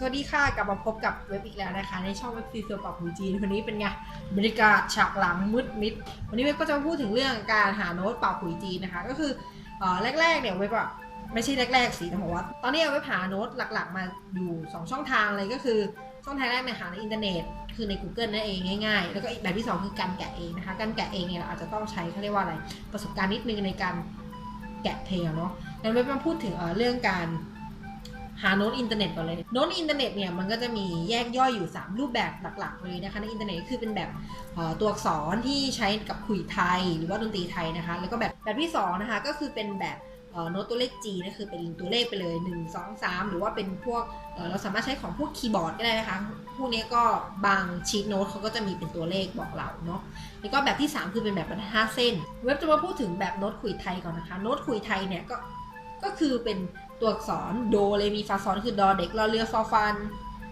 สวัสดีค่ะ กลับมาพบกับเว็บอีกแล้วนะคะ ในช่องเว็บซีเซอร์ปรับหูจีนวันนี้เป็นไงบรรยากาศฉากหลังมืดมิด วันนี้เว็บก็จะมาพูดถึงเรื่องการหาโน้ตปรับหูจีนนะคะ ก็คืออแรกๆเนี่ยเว็บอะไม่ใช่แรกๆสิต้องบอกว่าตอนนี้เว็บหาโน้ตหลักๆ มาอยู่ 2 ช่องทางเลยก็คือช่องทางแรกเนี่ยหาในอินเทอร์เน็ตคือใน Google นั่นเองง่ายๆ แล้วก็อีกแบบที่ 2 คือการแกะเองนะคะการแกะเองเนี่ยเราอาจจะต้องใช้เขาเรียกว่าอะไรประสบการณ์นิดนึงในการแกะเพลงเนาะงั้นเว็บมาพูดถึงเเรื่องการ หาโน้ตอินเทอร์เน็ตก่อนเลย โน้ตอินเทอร์เน็ตเนี่ยมันก็จะมีแยกย่อยอยู่ 3 รูปแบบหลักๆ เลยนะคะในอินเทอร์เน็ตก็คือเป็นแบบตัวอักษรที่ใช้กับขลุ่ยไทยหรือว่าดนตรีไทยนะคะ แล้วก็แบบแบบที่2นะคะก็คือเป็นแบบโน้ตตัวเลข G นะคือเป็นตัวเลขไปเลย 1 2 3 หรือว่าเป็นพวกเราสามารถใช้ของพวกคีย์บอร์ดก็ได้นะคะ พวกนี้ก็บางชีตโน้ตเขาก็จะมีเป็นตัวเลขบอกเราเนาะ แล้วก็แบบที่ 3 คือเป็นแบบบรรทัดเส้น เว็บจะมาพูดถึงแบบโน้ตขลุ่ยไทยก่อนนะคะ โน้ตขลุ่ยไทยเนี่ยก็ ก็คือเป็นตัวอักษรโดเลมีฟาซอนคือดอเด็กรอเรือฟอฟัน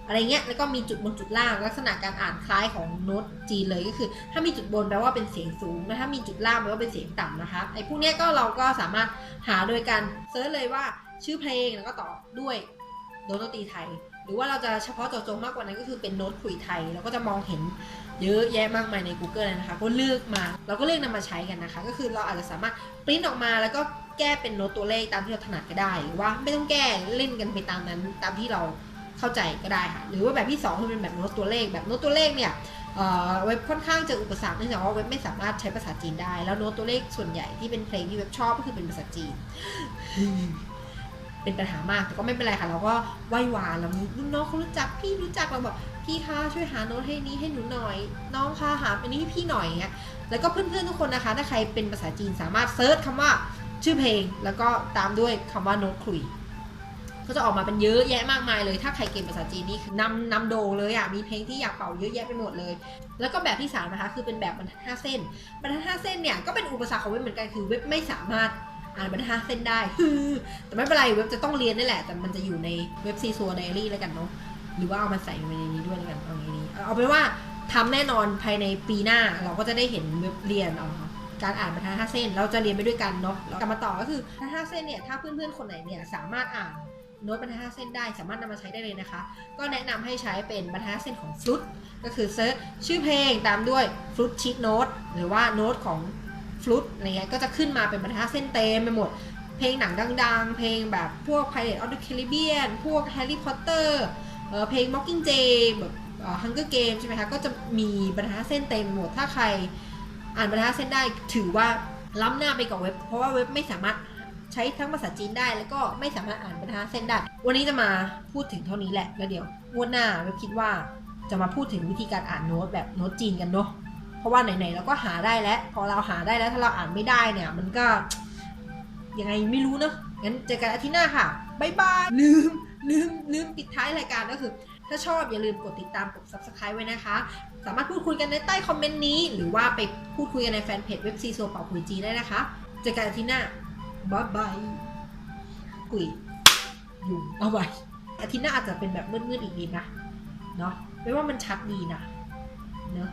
อะไรเงี้ยแล้วก็มีจุดบนจุดล่างลักษณะการอ่านคล้ายของโน้ตจีนเลยก็คือ ถ้ามีจุดบนแปลว่าเป็นเสียงสูงนะถ้ามีจุดล่างแปลว่าเป็นเสียงต่ำนะคะไอ้พวกเนี้ยก็เราก็สามารถหาโดยการเซิร์ชเลยว่าชื่อเพลงแล้วก็ต่อด้วย โน้ตดนตรีไทย หรือว่าเราจะเฉพาะเจาะจงมากกว่านั้นก็คือเป็นโน้ตขลุ่ยไทย เราก็จะมองเห็นเยอะแยะมากมายใน Google เลยนะคะก็เลือกมา เราก็เลือกนำมาใช้กันนะคะ ก็คือเราอาจจะสามารถปริ้นออกมาแล้วก็แก้เป็นโน้ตตัวเลขตามที่เราถนัดก็ได้ หรือว่าไม่ต้องแก้เล่นกันไปตามนั้น ตามที่เราเข้าใจก็ได้ค่ะ หรือว่าแบบที่สองคือเป็นแบบโน้ตตัวเลข แบบโน้ตตัวเลขเนี่ยเว็บค่อนข้างจะอุปสรรคเนื่องจากว่าเว็บไม่สามารถใช้ภาษาจีนได้ แล้วโน้ตตัวเลขส่วนใหญ่ที่เป็นเพลงที่เว็บชอบก็คือเป็นภาษาจีน เป็นปัญหามากแต่ก็ไม่เป็นไรค่ะ เราก็ไหว้วานเรามีรุ่นน้องเขารู้จักพี่รู้จักเราบอกพี่คะช่วยหาโน้ตให้นี้ให้หนูหน่อย น้องคะหาอันนี้ให้พี่หน่อยอย่างเงี้ยแล้วก็เพื่อนๆทุกคนนะคะ ถ้าใครเป็นภาษาจีนสามารถเซิร์ชคำว่าชื่อเพลง แล้วก็ตามด้วยคำว่าโน้ตคลุยก็จะออกมาเป็นเยอะแยะมากมายเลย ถ้าใครเก่งภาษาจีนนี่คือนำนำโดเลยอะ มีเพลงที่อยากเป่าเยอะแยะไปหมดเลย แล้วก็แบบที่สามนะคะ คือเป็นแบบบรรทัดห้าเส้น บรรทัดห้าเส้นเนี่ย ก็เป็นอุปสรรคของเว็บเหมือนกัน คือเว็บไม่สามารถ อ่านบรรทัดเส้นได้แต่ไม่เป็นไรเว็บจะต้องเรียนนี่แหละ แต่มันจะอยู่ในเว็บซีซัวไดอารี่แล้วกันเนาะหรือว่าเอามาใส่ในนี้ด้วยแล้วกันเอาอย่างนี้เอาเป็นว่าทำแน่นอนภายในปีหน้าเราก็จะได้เห็นเว็บเรียนเอ่อการอ่านบรรทัดห้าเส้น เราจะเรียนไปด้วยกันเนาะกลับมาต่อก็คือบรรทัดห้าเส้นเนี่ยถ้าเพื่อนๆคนไหนเนี่ยสามารถอ่านโน้ตบรรทัดห้าเส้นได้สามารถนำมาใช้ได้เลยนะคะ ก็แนะนำให้ใช้เป็นบรรทัดเส้นของฟลุตก็คือเซิร์ชชื่อเพลงตามด้วยฟลุตชิ t โน้ตหรือว่าโน้ตของ ฟลุตอะไรเงี้ยก็จะขึ้นมาเป็นบรรทัดเส้นเต็มไปหมด เพลงหนังดัง ๆ เพลงแบบพวก Pirates of the Caribbean พวก Harry Potter เอ่อเพลง Mockingjay แบบเอ่อ Hunger Games ใช่ไหมคะ ก็จะมีบรรทัดเส้นเต็มหมด ถ้าใครอ่านบรรทัดเส้นได้ถือว่าล้ำหน้าไปกับเว็บ เพราะว่าเว็บไม่สามารถใช้ทั้งภาษาจีนได้ แล้วก็ไม่สามารถอ่านบรรทัดเส้นได้ วันนี้จะมาพูดถึงเท่านี้แหละ แล้วเดี๋ยวงวดหน้าเว็บคิดว่าจะมาพูดถึงวิธีการอ่านโน้ตแบบโน้ตจีนกันเนาะ ราะว่าไหนๆเราก็หาได้แล้วพอเราหาได้แล้วถ้าเราอ่านไม่ได้เนี่ยมันก็ยังไงไม่รู้เนอะงั้นเจอกันอาทิตย์หน้าค่ะบ๊ายบายลืมลืมลืมปิดท้ายรายการก็คือ ถ้าชอบอย่าลืมกดติดตามกด subscribe ไว้นะคะ สามารถพูดคุยกันในใต้คอมเมนต์นี้ หรือว่าไปพูดคุยกันในแฟนเพจเว็บซีโซเป่าคุยจีได้นะคะ เจอกันอาทิตย์หน้าบ๊ายบายกุยยุงเอาไว้อาทิตย์หน้าอาจจะเป็นแบบมืดๆอีกนิดนะเนาะไม่ว่ามันชัดดีนะเนาะ